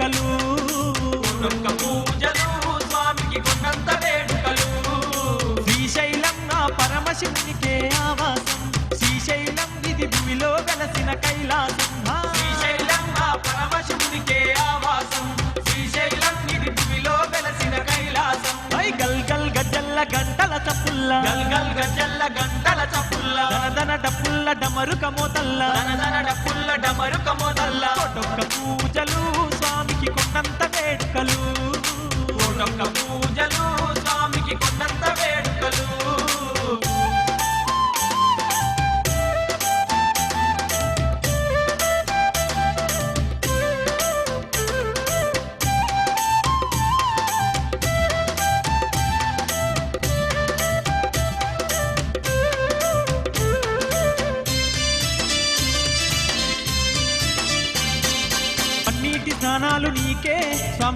వేడుకలు. ఒక్క పూజలు స్వామికి కొండంత వేడుకలు. శ్రీశైలం నా పరమశివునికే ఆవాసం. శ్రీశైలం ఇది భూమిలో వెలసిన కైలాసం. శ్రీశైలం ఆ పరమశివునికే ఆవాసం. శ్రీశైలం ఇది భూమిలో వెలసిన కైలాసం. గల్ గల్ గజ్జల్ల గంటల చప్పుల్ల. గల్ గల్ గజల్ల గంటల చప్పుల్ల. దన దన డప్పుల్ల డమరుక మోతల్ల. దనదన డప్పుల్ల డమరుక ఒక్క పూజలు స్వామికి కొండంత వేడుకలు పూజలు.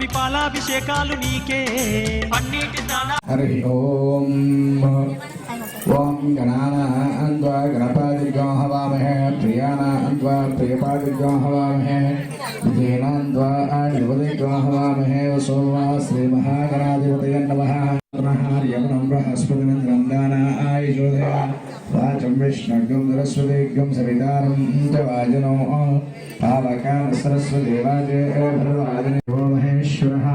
అన్ని పాలాభిషేకాలు నీకే. అన్నిటి హరి ఓం ఓం గణానాన్వా గణపాదిగం హవామహే ప్రియానాన్వా ప్రియపాదిగం హవామహే విజయనాన్వా ఆయుర్వదిగం హవామహే సోమా శ్రీ మహాగణాధిపతయ నమ హరి యమనం वाचं विष्णुगं सरस्वतीगं सवितारं च वाजनो पावकां सरस्वती वाजे भरवादिने ओ महेश्वरः।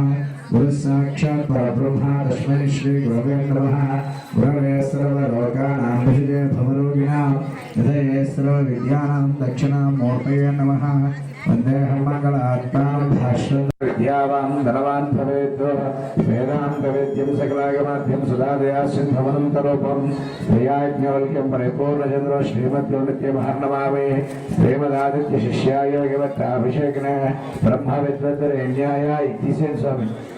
गुरुसाक्षात् परब्रह्मा तस्मै श्री गुरवे सर्वलोकानां विषये भवरोगिणां। हृदये सर्वविद्यानां दक्षिणामूर्तये नमः। సందేహం మంగళ ఆత్మానం భాష్యం విద్యావాన్ ధనవాన్ భవేత్ వేదాంతవేద్యం సకలాగమాద్యం సుధాదయాశ్చిద్ధవనం తరోపం శ్రేయాజ్ఞవల్క్యం పరిపూర్ణచంద్ర శ్రీమద్యోనిత్యమహర్ణమామే శ్రీమదాదిత్య శిష్యాయోగవత్తాభిషేకణ బ్రహ్మ విద్వద్దరేణ్యాయ ఇతిసేన్ స్వామి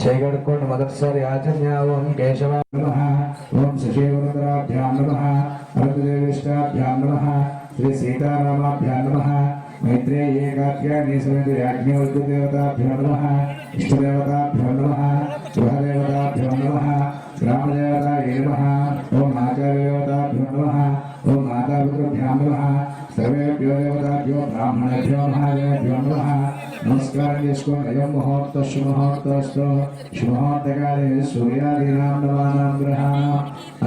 చేయగడుకోండి మొదటిసారి ఆచర్య కేశవ ఓం శశివరుద్రాభ్యాం నమ భరతదేవిష్టాభ్యాం నమ శ్రీ సీతారామాభ్యాం నమ మైత్రే ఏకాఖ్యాని సమితి యాజ్ఞవల్క్యదేవతాభ్యో నమ ఇష్టదేవతాభ్యో నమ గృహదేవతాభ్యో నమ గ్రామదేవతాయ నమ ఓం ఆచార్యదేవతాభ్యో నమ ఓం మాతాపితృభ్యాం నమ సర్వేభ్యో దేవతాభ్యో బ్రాహ్మణేభ్యో మహాదేవ్యో నమ నమస్కారం చేసుకోండి అయం ముహూర్త శుభముహూర్తస్తు శుభముహూర్తకాలే సూర్యాదీనాం నవానాం గ్రహాణం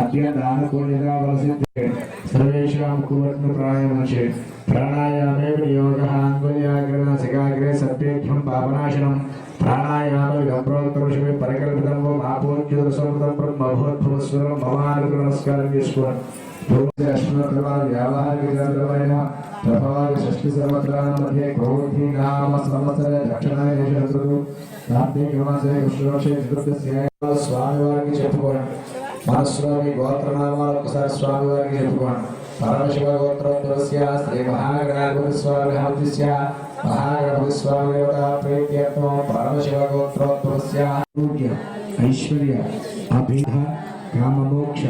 అత్యంత ఆనుకూల్యత వలసిద్ధి సర్వేషాం కువర్ణ ప్రాయమచే ప్రాణాయామే యోగ అంగుల్యాగ్రహ శిఖాగ్రే సత్యేభ్యం పాపనాశనం ప్రాణాయామ గంప్రోత్తరుషి పరికల్పితం మాపోజ్యుత సమృతం బ్రహ్మభూద్భువస్వరం భవానికి నమస్కారం చేసుకోండి వ్యావహారికమైన ప్రభావాలు షష్ఠి సంవత్సరాల మధ్య క్రోధి నామ సంవత్సర దక్షిణాయ శత్రుడు కార్తీక మాసే కృష్ణోషే చతుర్థస్య స్వామివారికి చెప్పుకోండి మనస్సులో మీ గోత్రనామాలు ఒకసారి స్వామివారికి చెప్పుకోండి పరమశివ గోత్రోత్తరస్య శ్రీ మహాగణాధిపతి స్వామి హంతిస్య మహాగణపతి స్వామి దేవత ప్రీత్యర్థం పరమశివ గోత్రోత్తరస్య ఆరోగ్య ఐశ్వర్య అభిధ కామమోక్ష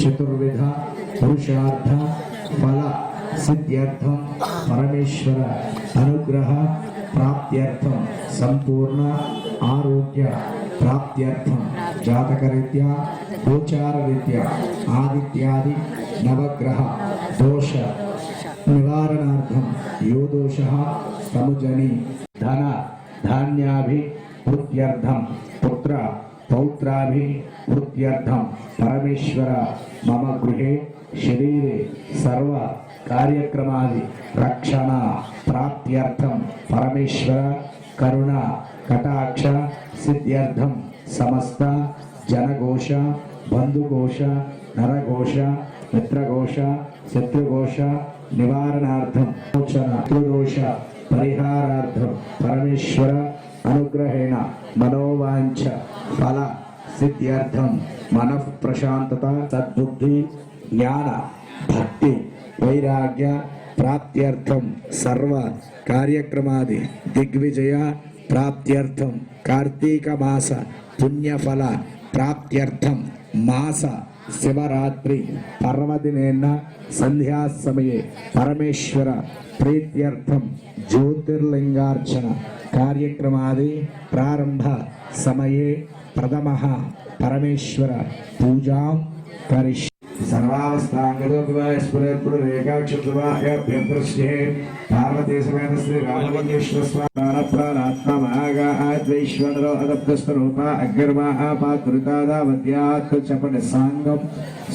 చతుర్విధ पुरुषार्थ फल, सिद्ध्यर्थ परमेश्वर, अनुग्रह, प्राप्त्यर्थ संपूर्ण, आरोग्य, प्राप्त्यर्थ जातक रीत्या गोचार रीत्या आदित्यादि नवग्रह, दोष निवारणार्थम यो दोष तमुजनी। धन धान्याभिवृत्त्यर्थम पुत्र पौत्राभिवृत्त्यर्थम परमेश्वर, मम गृहे శరీరే సర్వ కార్యక్రమాది రక్షణ ప్రాప్త్యర్థం పరమేశ్వర కరుణ కటాక్ష సిద్ధ్యర్థం సమస్త జనఘోష బంధుఘోష నరఘోష మిత్రఘోష శత్రుఘోష నివారణార్థం మోచన శత్రుదోష పరిహారార్థం పరమేశ్వర అనుగ్రహేణ మనోవాంఛ ఫల సిద్ధ్యర్థం మనః ప్రశాంతత సద్బుద్ధి జ్ఞాన భక్తి వైరాగ్య ప్రాప్త్యర్థం సర్వ కార్యక్రమాది దిగ్విజయ ప్రాప్త్యర్థం కార్తీక మాస పుణ్యఫల ప్రాప్త్యర్థం మాస శివరాత్రి పర్వదినేన సంధ్యా సమయే పరమేశ్వర ప్రీత్యర్థం జ్యోతిర్లింగార్చన కార్యక్రమాది ప్రారంభ సమయే ప్రథమ పరమేశ్వర పూజాం కరిష్య సర్వావస్థాంగదోపివాయస్ఫురేత్పుడు రేఖాక్షుభ్యభ్యదృశ్యే పార్వతీసమేత శ్రీ రామలింగేశ్వర స్వామి ప్రాణాత్మనాగాద్వైశ్వరో అదప్తస్వరూప అగ్నిర్మా పాత్రితాదావద్యాత్ చెప్పండి సాంగం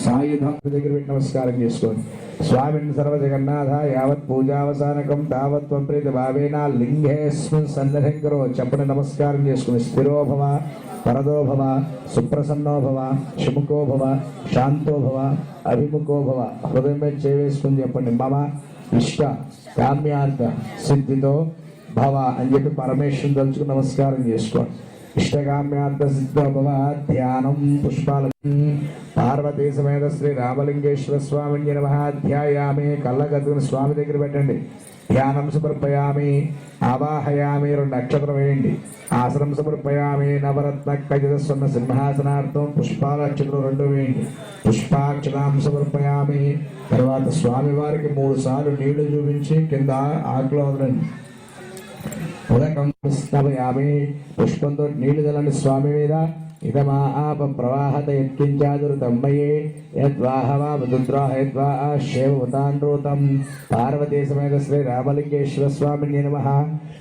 సాయుధం దగ్గర పెట్టి నమస్కారం చేసుకోండి స్వామిని సర్వ జగన్నాథ యావత్ పూజావసానకం తావత్వం ప్రీతి భావేన లింగేస్మిన్ సన్నిధింకరో చెప్పండి నమస్కారం చేసుకుని స్థిరోభవ. వరదో భవ సుప్రసన్నో భవ అభిముఖోభవ భవ శాంతో భవ భవ. హృదయం మీద చేవేసుకుని చెప్పండి. మమ ఇష్ట కామ్యార్థ సిద్ధితో భవ అని చెప్పి పరమేశ్వరుని తలుచుకు నమస్కారం చేసుకోండి. ఇష్టకామ్యార్థ సిద్ధో భవ ధ్యానం పుష్పాల పార్వతీ సమేత శ్రీ రామలింగేశ్వర స్వామి నమ. ధ్యాయామి కళ్ళగతుని స్వామి దగ్గర పెట్టండి. ధ్యానం సమర్పయామి. ఆవాహయామి రెండు నక్షత్రం వేయండి ఆశ్రమ సమర్పయామి నవరత్న ఖచ్చిత సింహాసనార్థం పుష్పాలక్షత్రం రెండు వేయండి పుష్పాక్షరాం సమర్పయామి తర్వాత స్వామివారికి మూడు సార్లు నీళ్ళు చూపించి కింద ఆకులు వదలండి. ఉదకం స్థాపయామి పుష్పంతో నీళ్ళు చల్లండి స్వామి మీద. ఇదమా ఆప ప్రవాహత యత్కించాదురు తమ్మయే యద్వాహవా వదుద్రాహ యద్వా శేవతాన్రోతం పార్వతీ సమేత శ్రీ రామలింగేశ్వర స్వామిని నమ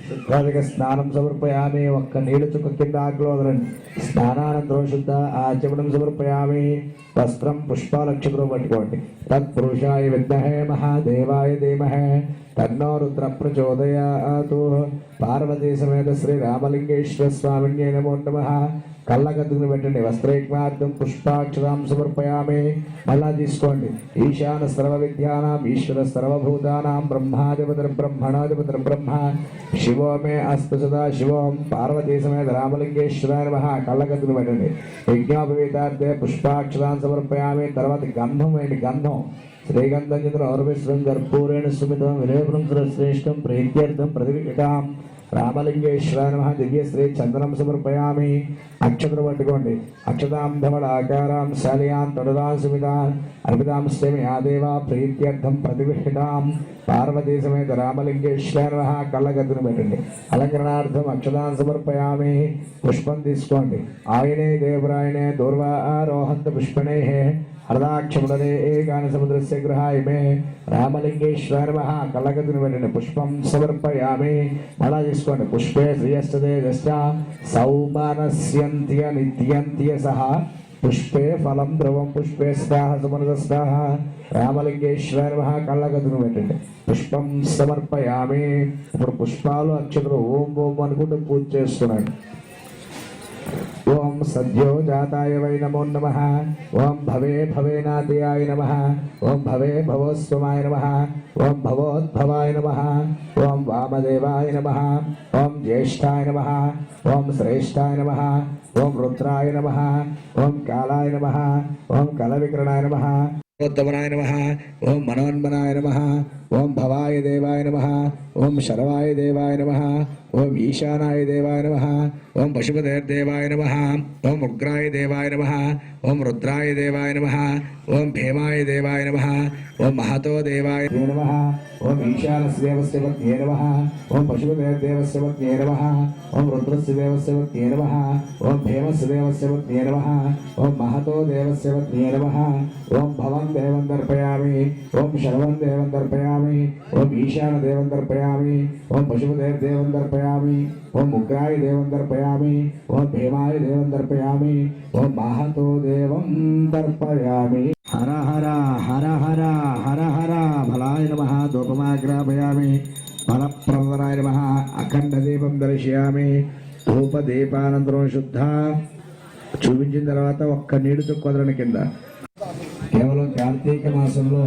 శుద్ధాదిక స్నానం సమర్పయామి ఒక్క నీళ్ళు చుక్క కింద ఆకులు వదలండి స్నానానంతరం శుద్ధ ఆచమనం సమర్పయామి వస్త్రం పుష్పాలక్షత్రం పట్టుకోండి తత్పురుషాయ విద్మహే మహాదేవాయ ధీమహే తన్నో రుద్ర ప్రచోదయాతు పార్వతీ సమేత శ్రీ రామలింగేశ్వర స్వామిన్యే నమో నమ కళ్ళగద్దుకుని పెట్టండి. వస్త్రైక్మార్థం పుష్పాక్షరాం సమర్పయామే. మళ్ళా తీసుకోండి. ఈశాన సర్వ విద్యానాం ఈశ్వర సర్వభూతానాం బ్రహ్మాధిపతి బ్రహ్మణాధిపతి బ్రహ్మ. శివో మే అస్తు సదా శివం. పార్వతీ సమేత రామలింగేశ్వరాయ నమ. కళ్ళగద్దుకుని పెట్టండి. యజ్ఞోపవీతార్థే పుష్పాక్షరాం సమర్పయామి. తర్వాత గంధం ఏంటి గంధం. శ్రీగంధం చంద్ర ఔరవిశ్రం కర్పూరేణ సుమితం విలేపనం శ్రేష్టం ప్రీత్యర్థం ప్రతివిటాం రామలింగేశ్వర నమ. దివ్యశ్రీ చందనం సమర్పయామి. అక్షత్రం పట్టుకోండి అక్షతాం ధవళ ఆకారాం శాలయాం తడుదాం సుమితాం అర్పితాం శ్రేమి ఆదేవా ప్రీత్యర్థం ప్రతివిహితాం పార్వతీ సమేత రామలింగేశ్వర కళ్ళగద్దును పెట్టండి. అలంకరణార్థం అక్షతాం సమర్పయామి. పుష్పం తీసుకోండి. ఆయనే దేవరాయనే. దూర్వారోహంత పుష్పణే హరదాక్షముడనే ఏకాన సముద్రస్య గృహాయ మే రామలింగేశ్వర మహా కళ్ళగదుని వెళ్ళిన పుష్పం సమర్పయామి మళ్ళా చేసుకోండి పుష్పే శ్రియస్తదే దశ సౌమానస్యంత్య నిత్యంత్య సహా పుష్పే ఫలం ద్రవం పుష్పే స్వాహ సమరద స్వాహ రామలింగేశ్వర మహా కళ్ళగదును పెట్టండి పుష్పం సమర్పయామి ఇప్పుడు పుష్పాలు అక్షతలు ఓం ఓం అనుకుంటూ పూజ చేస్తున్నాడు. ఓం సద్యో జాతాయ వై నమో నమ ఓం భవే భవేనాదయాయ నమ ఓం భవే భవోస్వమాయ నమ ఓం భవోద్భవాయ నమ ఓం వామదేవాయ నమ ఓం జ్యేష్ఠాయ నమ ఓం శ్రేష్ఠాయ నమ ఓం రుద్రాయ నమ ఓం కాలాయ నమ ఓం కలవికరణాయ నమ ఉత్తమనాయ నమ ఓం మనోన్మనాయ నమ ఓం భవాయ దేవాయ నమ ఓం శరవాయ దేవాయ నమ ఓం ఈశానాయ దేవాయ నమ ఓం పశుపతిర్దేవాయ నమ ఓం ఉగ్రాయ దేవాయ నమ ఓం రుద్రాయ దేవాయ నమ ఓం భీమాయ దేవాయ నమ ఓం మహతో దేవాయ నమ ఓం ఈశానస్య దేవస్య పత్న్యే నమ ఓం పశుపతిర్దేవస్య పత్న్యే నమ ఓం రుద్రస్య దేవస్య పత్న్యే నమ ఓం భీమస్య దేవస్య పత్న్యే నమ ఓం మహతో దేవస్య పత్న్యే నమ ఓం భవం దేవం దర్పయామి ఓం శర్వం దేవం దర్పయామి ఓం ఈశాన దేవం దర్పయామి ఓం పశుపతిర్ దేవం దర్పయామి ఓం ఉగ్రాయ దేవం దర్పయామి ఓం భీమాయ దేవం దర్పయామి ఓం మహతో దేవం దర్పయామి. హర హర హర హర హర హర ఫలాయ నమ ధూపమాగ్రాపయామి. ఫలప్రదనాయ నమ అఖండ దీపం దర్శయామి. ధూపదీపానంతరం శుద్ధ. చూపించిన తర్వాత ఒక్క నీడు చుక్కొదలని కింద. కేవలం కార్తీక మాసంలో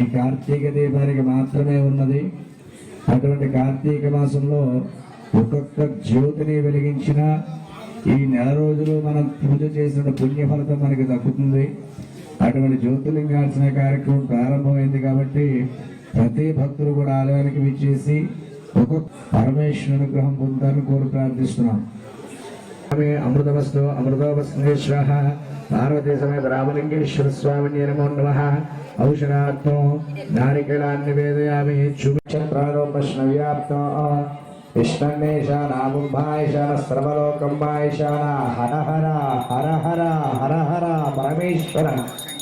ఈ కార్తీక దీపానికి మాత్రమే ఉన్నది. అటువంటి కార్తీక మాసంలో ఒక్కొక్క జ్యోతిని వెలిగించిన ఈ నెల రోజులు మనం పూజ చేసిన పుణ్యఫలితం మనకి దక్కుతుంది. అటువంటి జ్యోతిలింగార్చన కార్యక్రమం ప్రారంభమైంది కాబట్టి ప్రతి భక్తులు కూడా ఆలయానికి విచ్చేసి ఒక పరమేశ్వర అనుగ్రహం పొందుతారని కోరి ప్రార్థిస్తున్నాం. ఆమె అమృతవస్తు అమృతవస్నేశ్వర పార్వతీ సమేత రామలింగేశ్వర స్వామి నమో నమ. ఔషధార్థం నారికేళాన్ని వేదయామి చుక్షత్రారోపశ్నవ్యాప్తం విష్ణన్నేశానాముంభాయశాన సర్వలోకంబాయశాన హర హర హర హర హర హర పరమేశ్వర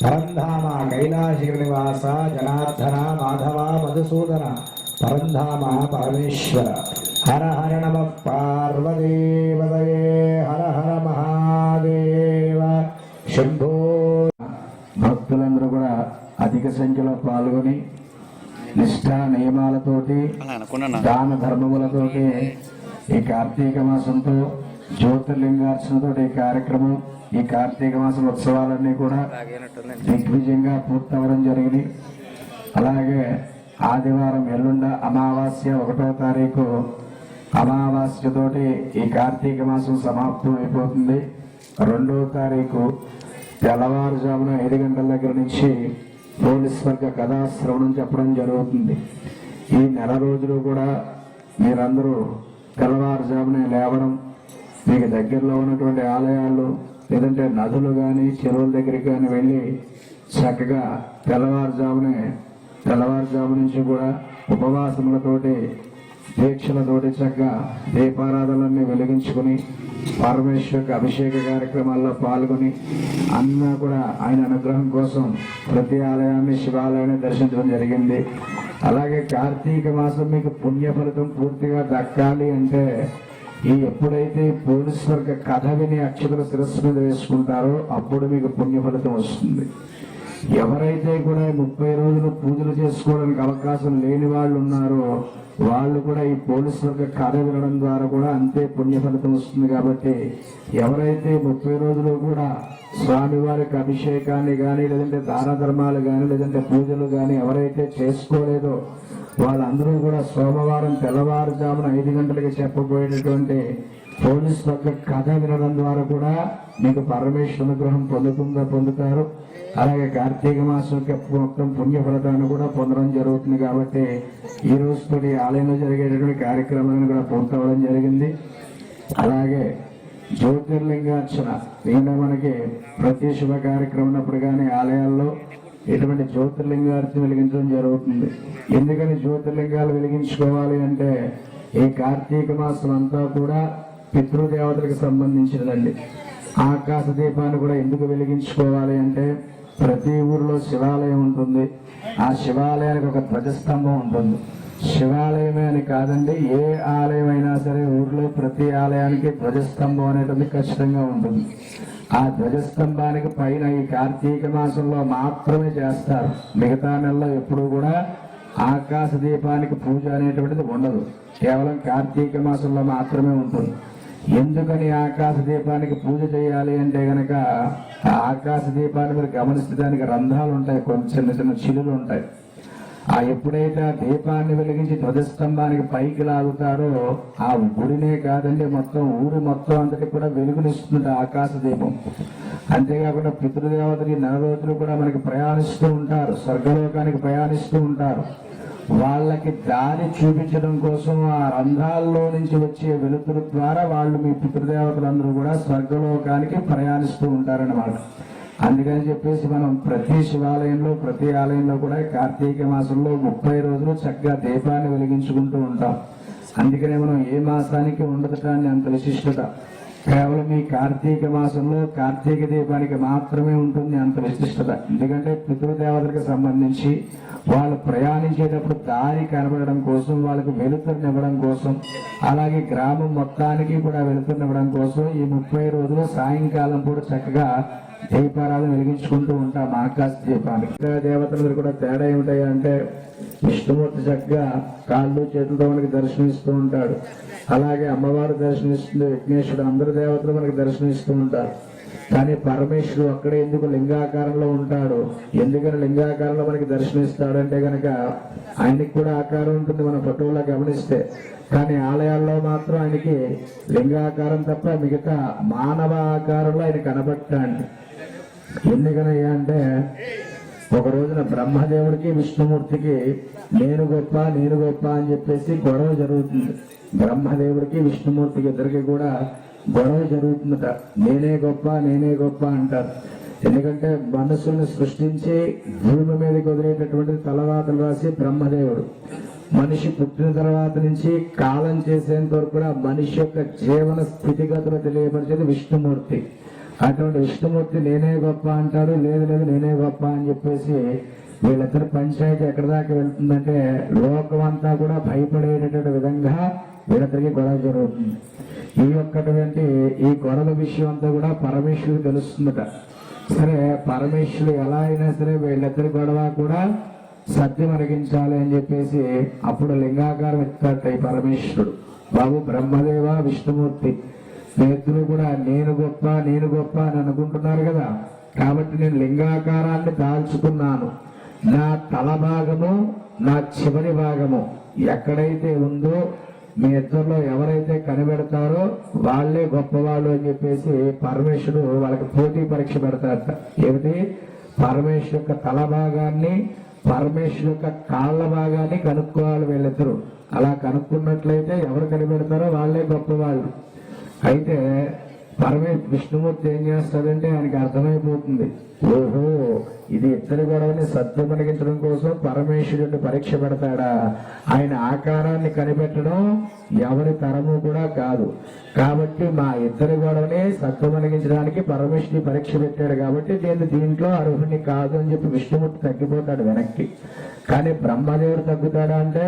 పరంధామ కైలాసి నివాస జనార్దన మాధవ మధుసూదన పరంధామ పరమేశ్వర హర హర నమ పార్వదేవదయే హర హర మహాదేవ శంభో భక్తులందరూ కూడా అధిక సంఖ్యలో పాల్గొని నిష్ఠా నియమాలతోటి దాన ధర్మములతోటి ఈ కార్తీక మాసంతో జ్యోతిర్లింగార్చనతో ఈ కార్యక్రమం ఈ కార్తీక మాసం ఉత్సవాలన్నీ కూడా దిగ్విజయంగా పూర్తవడం జరిగింది. అలాగే ఆదివారం ఎల్లుండ అమావాస్య ఒకటో తారీఖు అమావాస్యతోటి ఈ కార్తీక మాసం సమాప్తం అయిపోతుంది రెండో తారీఖు తెల్లవారుజామున ఐదు గంటల దగ్గర నుంచి పోలీస్ వర్గ కథాశ్రవణం చెప్పడం జరుగుతుంది. ఈ నెల రోజులు కూడా మీరందరూ తెల్లవారుజామునే లేవడం మీకు దగ్గరలో ఉన్నటువంటి ఆలయాలు లేదంటే నదులు కానీ చెరువుల దగ్గరికి కానీ వెళ్ళి చక్కగా తెల్లవారుజామునే తెల్లవారుజాము నుంచి కూడా ఉపవాసములతోటి దీక్షలతోటి చక్కగా దీపారాధనలన్నీ వెలిగించుకుని పరమేశ్వర యొక్క అభిషేక కార్యక్రమాల్లో పాల్గొని అన్నా కూడా ఆయన అనుగ్రహం కోసం ప్రతి ఆలయాన్ని శివాలయాన్ని దర్శించడం జరిగింది. అలాగే కార్తీక మాసం మీకు పుణ్య ఫలితం పూర్తిగా దక్కాలి అంటే ఈ ఎప్పుడైతే పోలీస్ వర్గ కథ విని అక్షతల శిరస్సు మీద వేసుకుంటారో అప్పుడు మీకు పుణ్య ఫలితం వస్తుంది. ఎవరైతే కూడా ముప్పై రోజులు పూజలు చేసుకోవడానికి అవకాశం లేని వాళ్ళు ఉన్నారో వాళ్ళు కూడా ఈ పోలీస్ వర్గ కథ వినడం ద్వారా కూడా అంతే పుణ్య ఫలితం వస్తుంది కాబట్టి ఎవరైతే ముప్పై రోజులు కూడా స్వామివారికి అభిషేకాన్ని కానీ లేదంటే దాన ధర్మాలు కానీ లేదంటే పూజలు కానీ ఎవరైతే చేసుకోలేదో వాళ్ళందరూ కూడా సోమవారం తెల్లవారుజామున ఐదు గంటలకి చెప్పబోయేటటువంటి పోలీస్ యొక్క కథ వినడం ద్వారా కూడా మీకు పరమేశ్వర అనుగ్రహం పొందుతుందా పొందుతారు. అలాగే కార్తీక మాసం యొక్క మొత్తం పుణ్యఫలతాన్ని కూడా పొందడం జరుగుతుంది కాబట్టి ఈ రోజుతో ఆలయంలో జరిగేటటువంటి కార్యక్రమాలను కూడా పూర్తవడం జరిగింది. అలాగే జ్యోతిర్లింగార్చన దీంట్లో మనకి ప్రతి శుభ కార్యక్రమం అప్పుడు కానీ ఆలయాల్లో ఇటువంటి జ్యోతిర్లింగార్చన వెలిగించడం జరుగుతుంది. ఎందుకని జ్యోతిర్లింగాలు వెలిగించుకోవాలి అంటే ఈ కార్తీక మాసం అంతా కూడా పితృదేవతలకు సంబంధించినదండి. ఆకాశ దీపాన్ని కూడా ఎందుకు వెలిగించుకోవాలి అంటే ప్రతి ఊరిలో శివాలయం ఉంటుంది. ఆ శివాలయానికి ఒక ధ్వజస్తంభం ఉంటుంది. శివాలయమే అని కాదండి ఏ ఆలయం అయినా సరే ఊర్లో ప్రతి ఆలయానికి ధ్వజస్తంభం అనేటువంటి ఖచ్చితంగా ఉంటుంది. ఆ ధ్వజస్తంభానికి పైన ఈ కార్తీక మాసంలో మాత్రమే చేస్తారు. మిగతా నెలలో ఎప్పుడు కూడా ఆకాశ దీపానికి పూజ అనేటువంటిది ఉండదు. కేవలం కార్తీక మాసంలో మాత్రమే ఉంటుంది. ఎందుకని ఆకాశ దీపానికి పూజ చేయాలి అంటే గనక ఆ ఆకాశ దీపాన్ని మీరు గమనిస్తే దానికి రంధ్రాలు ఉంటాయి కొన్ని చిన్న చిన్న చిలులు ఉంటాయి. ఆ ఎప్పుడైతే ఆ దీపాన్ని వెలిగించి ధ్వజస్తంభానికి పైకి లాగుతారో ఆ గుడినే కాదండి మొత్తం ఊరు మొత్తం అంతటి కూడా వెలుగునిస్తుంది ఆ ఆకాశ దీపం. అంతేకాకుండా పితృదేవతలు నెల రోజులు కూడా మనకి ప్రయాణిస్తూ ఉంటారు స్వర్గలోకానికి ప్రయాణిస్తూ ఉంటారు. వాళ్ళకి దారి చూపించడం కోసం ఆ రంధ్రాల్లో నుంచి వచ్చే వెలుతురు ద్వారా వాళ్ళు మీ పితృదేవతలందరూ కూడా స్వర్గలోకానికి ప్రయాణిస్తూ ఉంటారన్నమాట. అందుకని చెప్పేసి మనం ప్రతి శివాలయంలో ప్రతి ఆలయంలో కూడా కార్తీక మాసంలో ముప్పై రోజులు చక్కగా దీపాన్ని వెలిగించుకుంటూ ఉంటాం. అందుకనే మనం ఏ మాసానికి ఉండదటాన్ని అంత విశిష్టత. కేవలం ఈ కార్తీక మాసంలో కార్తీక దీపానికి మాత్రమే ఉంటుంది అంత విశిష్టత. ఎందుకంటే పితృదేవతలకు సంబంధించి వాళ్ళు ప్రయాణించేటప్పుడు దారి కనబడడం కోసం వాళ్ళకి వెలుతురునివ్వడం కోసం అలాగే గ్రామం మొత్తానికి కూడా వెలుతురునివ్వడం కోసం ఈ ముప్పై రోజులు సాయంకాలం కూడా చక్కగా దీపారాధన వెలిగించుకుంటూ ఉంటాం ఆకాశ దీపాన్ని దేవతలందరూ కూడా తేడా ఏమిటాయి అంటే విష్ణుమూర్తి చక్కగా కాళ్ళు చేతులతో మనకి దర్శనమిస్తూ ఉంటాడు. అలాగే అమ్మవారు దర్శనిస్తుంది విఘ్నేశ్వరుడు అందరు దేవతలు మనకి దర్శనమిస్తూ ఉంటారు. కానీ పరమేశ్వరుడు అక్కడే ఎందుకు లింగాకారంలో ఉంటాడు? ఎందుకని లింగాకారంలో మనకి దర్శనమిస్తాడు అంటే గనక ఆయనకి కూడా ఆకారం ఉంటుంది మన ఫోటోలో గమనిస్తే. కానీ ఆలయాల్లో మాత్రం ఆయనకి లింగాకారం తప్ప మిగతా మానవ ఆకారంలో ఆయన కనబట్టాడు ఎందుకనయ్యా అంటే ఒక రోజున బ్రహ్మదేవుడికి విష్ణుమూర్తికి నేను గొప్ప నేను గొప్ప అని చెప్పేసి గొడవ జరుగుతుంది. బ్రహ్మదేవుడికి విష్ణుమూర్తికి ఇద్దరికి కూడా గొడవ జరుగుతుందట. నేనే గొప్ప నేనే గొప్ప అంటారు. ఎందుకంటే మనసుల్ని సృష్టించి భూమి మీదకి వదిలేటటువంటి తలవాతలు రాసి బ్రహ్మదేవుడు. మనిషి పుట్టిన తర్వాత నుంచి కాలం చేసేంత వరకు కూడా మనిషి యొక్క జీవన స్థితిగతులు తెలియపరిచేది విష్ణుమూర్తి. అటువంటి విష్ణుమూర్తి నేనే గొప్ప అంటాడు లేదు లేదు నేనే గొప్ప అని చెప్పేసి వీళ్ళిద్దరు పంచాయతీ ఎక్కడి దాకా వెళ్తుందంటే లోకం అంతా కూడా భయపడేటటువంటి విధంగా వీళ్ళిద్దరికి గొడవ జరుగుతుంది. ఈ యొక్కటువంటి ఈ గొడవ విషయం అంతా కూడా పరమేశ్వరుడు తెలుస్తుందట. సరే పరమేశ్వరుడు ఎలా అయినా సరే వీళ్ళిద్దరి గొడవ కూడా సత్యం అరిగించాలి అని చెప్పేసి అప్పుడు లింగాకారం ఎత్తాట ఈ పరమేశ్వరుడు. బాబు బ్రహ్మదేవ విష్ణుమూర్తి. మీ కూడా నేను గొప్ప నేను గొప్ప అని అనుకుంటున్నారు కదా. కాబట్టి నేను లింగాకారాన్ని దాల్చుకున్నాను. నా తల భాగము నా చివరి భాగము ఎక్కడైతే ఉందో మీ ఇద్దరిలో ఎవరైతే కనిపెడతారో వాళ్ళే గొప్పవాళ్ళు అని చెప్పేసి పరమేశ్వరుడు వాళ్ళకి పోటీ పరీక్ష పెడతారట. ఏమిటి? పరమేశ్వరు యొక్క తల భాగాన్ని పరమేశ్వరు యొక్క కాళ్ళ భాగాన్ని కనుక్కోవాలి వీళ్ళిద్దరూ. అలా కనుక్కున్నట్లయితే ఎవరు కనిపెడతారో వాళ్ళే గొప్పవాళ్ళు. అయితే పరమే విష్ణుమూర్తి ఏం చేస్తాడంటే ఆయనకి అర్థమైపోతుంది. ఓహో ఇది ఇద్దరు గొడవని సత్యం అనిగించడం కోసం పరమేశ్వరుడిని పరీక్ష పెడతాడా? ఆయన ఆకారాన్ని కనిపెట్టడం ఎవరి తరము కూడా కాదు. కాబట్టి మా ఇద్దరి గొడవని సత్యం అనిగించడానికి పరమేశ్వరుని పరీక్ష పెట్టాడు కాబట్టి నేను దీంట్లో అర్హుని కాదు అని చెప్పి విష్ణుమూర్తి తగ్గిపోతాడు వెనక్కి. కానీ బ్రహ్మదేవుడు తగ్గుతాడా అంటే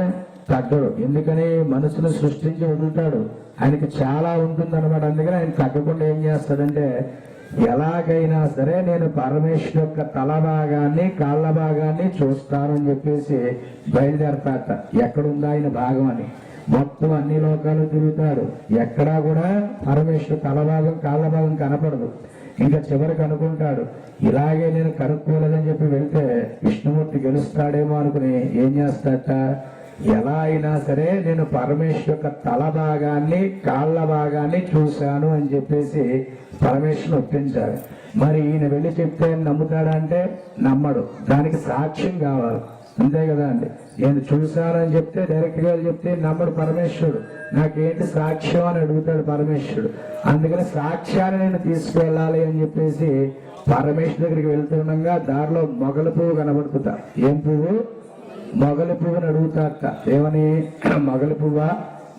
తగ్గడు. ఎందుకని? మనసును సృష్టించి వదులుతాడు. ఆయనకి చాలా ఉంటుంది అనమాట అందుకని ఆయన తగ్గకుండా ఏం చేస్తాడంటే ఎలాగైనా సరే నేను పరమేశ్వరు యొక్క తల భాగాన్ని కాళ్ళ భాగాన్ని చూస్తానని చెప్పేసి బయలుదేరతాట. ఎక్కడుందా ఆయన భాగం అని. మొత్తం అన్ని లోకాలు తిరుగుతాడు ఎక్కడా కూడా పరమేశ్వరు తల భాగం కాళ్ళ భాగం కనపడదు. ఇంకా చివరికి అనుకుంటాడు ఇలాగే నేను కనుక్కోలేదని చెప్పి వెళ్తే విష్ణుమూర్తి గెలుస్తాడేమో అనుకుని ఏం చేస్తాడట? ఎలా అయినా సరే నేను పరమేశ్వరు యొక్క తల భాగాన్ని కాళ్ళ భాగాన్ని చూశాను అని చెప్పేసి పరమేశ్వరుని ఒప్పించాడు మరి ఈయన వెళ్ళి చెప్తే ఆయన నమ్ముతాడా అంటే నమ్మడు. దానికి సాక్ష్యం కావాలి. అంతే కదా అండి. నేను చూశానని చెప్తే డైరెక్ట్గా చెప్తే నమ్మడు పరమేశ్వరుడు. నాకేంటి సాక్ష్యం అని అడుగుతాడు పరమేశ్వరుడు. అందుకని సాక్ష్యాన్ని నేను తీసుకువెళ్ళాలి అని చెప్పేసి పరమేశ్వరు దగ్గరికి వెళ్తుండగా దారిలో మొగల పువ్వు కనబడుతుందా? ఏం పువ్వు? మొగలి పువ్వుని అడుగుతాట ఏమని? మొగలి పువ్వ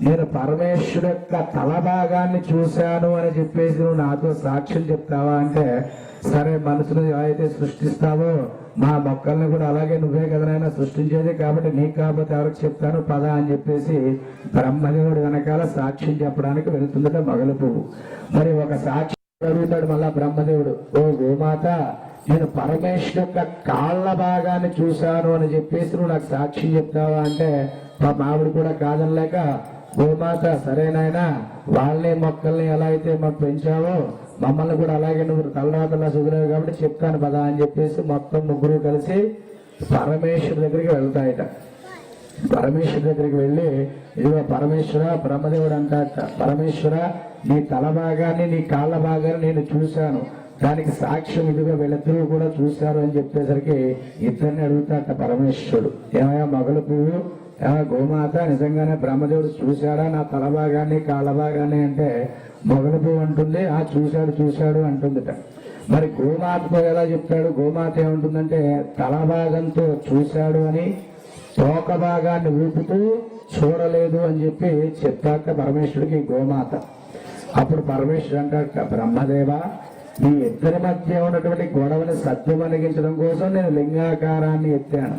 నేను పరమేశ్వరు యొక్క తల భాగాన్ని చూశాను అని చెప్పేసి నువ్వు నాతో సాక్ష్యం చెప్తావా అంటే సరే మనసును ఎలా అయితే సృష్టిస్తావో మా మొక్కల్ని కూడా అలాగే నువ్వే కదనైనా సృష్టించేది కాబట్టి నీకు కాకపోతే ఎవరికి చెప్తాను పద అని చెప్పేసి బ్రహ్మదేవుడు వెనకాల సాక్ష్యం చెప్పడానికి వెళుతుందట మొగలి పువ్వు మరి ఒక సాక్షి అడుగుతాడు మళ్ళా బ్రహ్మదేవుడు. ఓ గోమాత నేను పరమేశ్వర యొక్క కాళ్ళ భాగాన్ని చూశాను అని చెప్పేసి నువ్వు నాకు సాక్షి చెప్తావా అంటే మా మామిడి కూడా కాదనలేక గోమాత సరేనాయనా వాళ్ళని మొక్కల్ని ఎలా అయితే మాకు పెంచావో మమ్మల్ని కూడా అలాగే నువ్వు తలరాతలా చదివావు కాబట్టి చెప్తాను పదా అని చెప్పేసి మొత్తం ముగ్గురు కలిసి పరమేశ్వరు దగ్గరికి వెళ్తాయట. పరమేశ్వరు దగ్గరికి వెళ్ళి ఇదిగో పరమేశ్వర బ్రహ్మదేవుడు అంటాట పరమేశ్వర నీ తల భాగాన్ని నీ కాళ్ళ భాగాన్ని నేను చూశాను. దానికి సాక్ష్యం ఇదిగో వీళ్ళిద్దరూ కూడా చూశారు అని చెప్పేసరికి ఇద్దరిని అడుగుతాట పరమేశ్వరుడు. ఏమయ్యా మొగలు పువ్వు? గోమాత నిజంగానే బ్రహ్మదేవుడు చూశాడా? నా తల భాగాన్ని కాళ్ళ భాగాన్ని అంటే మొగలు పువ్వు అంటుంది ఆ చూశాడు చూశాడు అంటుందిట. మరి గోమాతతో ఎలా చెప్తాడు? గోమాత ఏముంటుందంటే తల భాగంతో చూశాడు అని తోక భాగాన్ని ఊపుతూ చూడలేదు అని చెప్పి చెప్తాక పరమేశ్వరుడికి గోమాత. అప్పుడు పరమేశ్వరుడు అంటాడు బ్రహ్మదేవ ఈ ఇద్దరి మధ్య ఉన్నటువంటి గొడవని సత్యం అనిగించడం కోసం నేను లింగాకారాన్ని ఎత్తాను.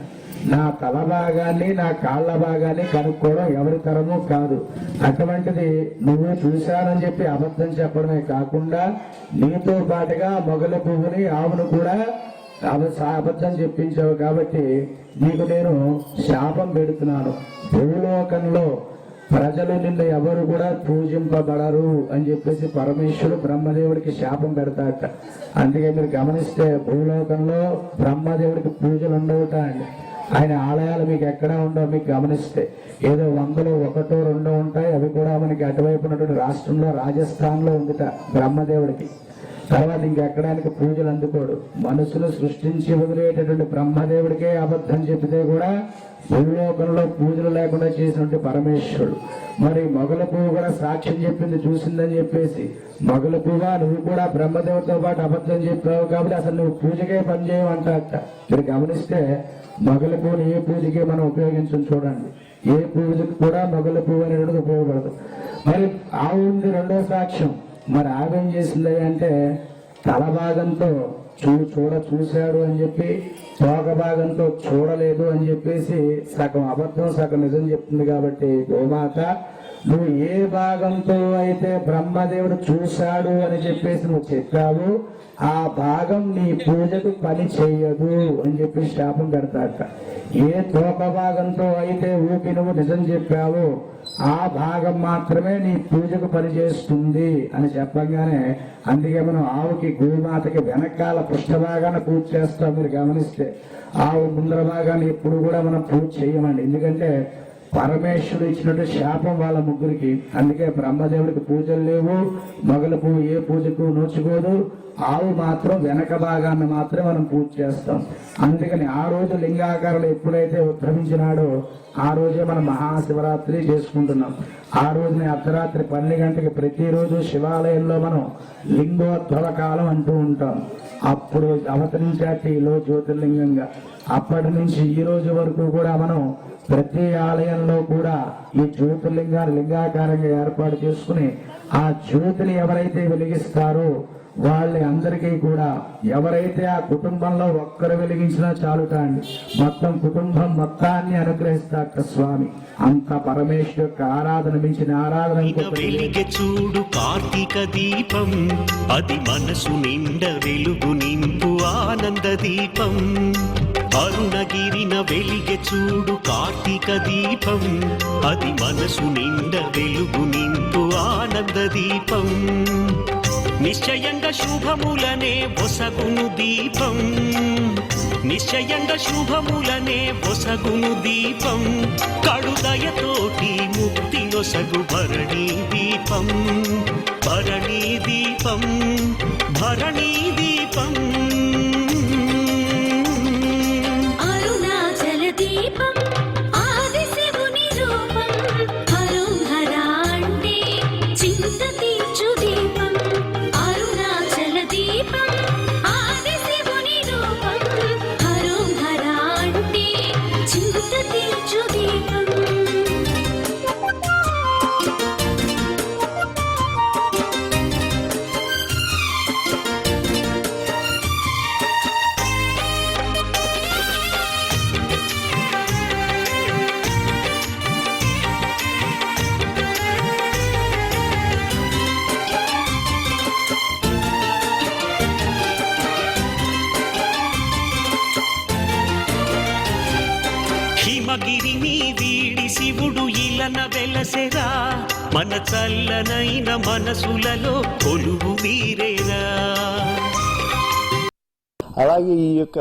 నా తల భాగాన్ని నా కాళ్ళ భాగాన్ని కనుక్కోవడం ఎవరి తరము కాదు. అటువంటిది నువ్వు చూశానని చెప్పి అబద్ధం చెప్పడమే కాకుండా నీతో పాటుగా మొగలి పువ్వుని ఆవును కూడా అబద్ధం చెప్పించావు కాబట్టి నీకు నేను శాపం పెడుతున్నాను. భూలోకంలో ప్రజలు నిన్ను ఎవరు కూడా పూజింపబడరు అని చెప్పేసి పరమేశ్వరుడు బ్రహ్మదేవుడికి శాపం పెడతాట అందుకే మీరు గమనిస్తే భూలోకంలో బ్రహ్మదేవుడికి పూజలు ఉండవుట అండి. ఆయన ఆలయాలు మీకు ఎక్కడ ఉండవు మీకు గమనిస్తే. ఏదో వందలు ఒకటో రెండో ఉంటాయి అవి కూడా మనకి అటువైపు ఉన్నటువంటి రాష్ట్రంలో రాజస్థాన్లో ఉందిట బ్రహ్మదేవుడికి. తర్వాత ఇంకెక్కడానికి పూజలు అందుకోడు. మనసును సృష్టించి వదిలేటటువంటి బ్రహ్మదేవుడికే అబద్ధం చెప్తే కూడా భూలోకంలో పూజలు లేకుండా చేసినటువంటి పరమేశ్వరుడు. మరి మొగల పువ్వు కూడా సాక్ష్యం చెప్పింది చూసిందని చెప్పేసి మొగల పువ్వా? నువ్వు కూడా బ్రహ్మదేవుడితో పాటు అబద్ధం చెప్పావు కాబట్టి అసలు నువ్వు పూజకే పనిచేయమంట మీరు గమనిస్తే మొగల పువ్వుని ఏ పూజకే మనం ఉపయోగించం చూడండి. ఏ పూజకు కూడా మొగల పువ్వు అనేటువంటిది ఉపయోగపడదు. మరి ఆవు ఉంది రెండో సాక్ష్యం. మరి ఆగం చేసింది అంటే తల భాగంతో చూ చూడ చూశాడు అని చెప్పి తోక భాగంతో చూడలేదు అని చెప్పేసి సగం అబద్ధం సగం నిజం చెప్తుంది కాబట్టి గోమాత నువ్వు ఏ భాగంతో అయితే బ్రహ్మదేవుడు చూశాడు అని చెప్పేసి నువ్వు చెప్పావు ఆ భాగం నీ పూజకు పని చేయదు అని చెప్పి శాపం పెడతాట ఏ తోక భాగంతో అయితే ఊపి నువ్వు నిజం చెప్పావో ఆ భాగం మాత్రమే నీ పూజకు పనిచేస్తుంది అని చెప్పగానే అందుకే మనం ఆవుకి గోమాతకి వెనకాల పృష్ఠభాగాన్ని పూజ చేస్తాం మీరు గమనిస్తే. ఆవు ముందర భాగాన్ని ఎప్పుడు కూడా మనం పూజ చేయమండి. ఎందుకంటే పరమేశ్వరుడు ఇచ్చినట్టు శాపం వాళ్ళ ముగ్గురికి. అందుకే బ్రహ్మదేవుడికి పూజలు లేవు. మొగల పువ్వు ఏ పూజకు నోచుకోదు. ఆవు మాత్రం వెనక భాగాన్ని మాత్రమే మనం పూజ చేస్తాం. అందుకని ఆ రోజు లింగాకారాలు ఎప్పుడైతే ఉద్భవించినాడో ఆ రోజే మనం మహాశివరాత్రి చేసుకుంటున్నాం. ఆ రోజుని అర్ధరాత్రి పన్నెండు గంటకి ప్రతిరోజు శివాలయంలో మనం లింగోద్భవ కాలం అంటూ ఉంటాం. అప్పుడు అవతరించాక ఈలో జ్యోతిర్లింగంగా. అప్పటి నుంచి ఈ రోజు వరకు కూడా మనం ప్రతి ఆలయంలో కూడా ఈ జ్యోతిర్లింగాన్ని లింగాకారంగా ఏర్పాటు చేసుకుని ఆ జ్యోతిని ఎవరైతే వెలిగిస్తారో వాళ్ళ అందరికీ కూడా ఎవరైతే ఆ కుటుంబంలో ఒక్కరు వెలిగించినా చాలు కాండి మొత్తం కుటుంబం మొత్తాన్ని అనుగ్రహిస్తాక స్వామి. అంత పరమేశ్వరు యొక్క ఆరాధన మించిన ఆరాధన. వెలిగె చూడు కార్తీక దీపం. అది మనసు నిండ వెలుగు నింపు ఆనంద దీపం. అరుణగిరిన వెలిగె చూడు కార్తీక దీపం. అది మనసు నిండ వెలుగు నింపు ఆనంద దీపం. నిశ్చయంగా శుభములనే ఒసగును దీపం. నిశ్చయంగా శుభములనే ఒసగును దీపం. కడుదయతోటి ముక్తి నొసగు భరణీ దీపం. భరణీ దీపం భరణీ దీపం. people మనసులలో కొలువు మీరేనా? అలాగే ఈ యొక్క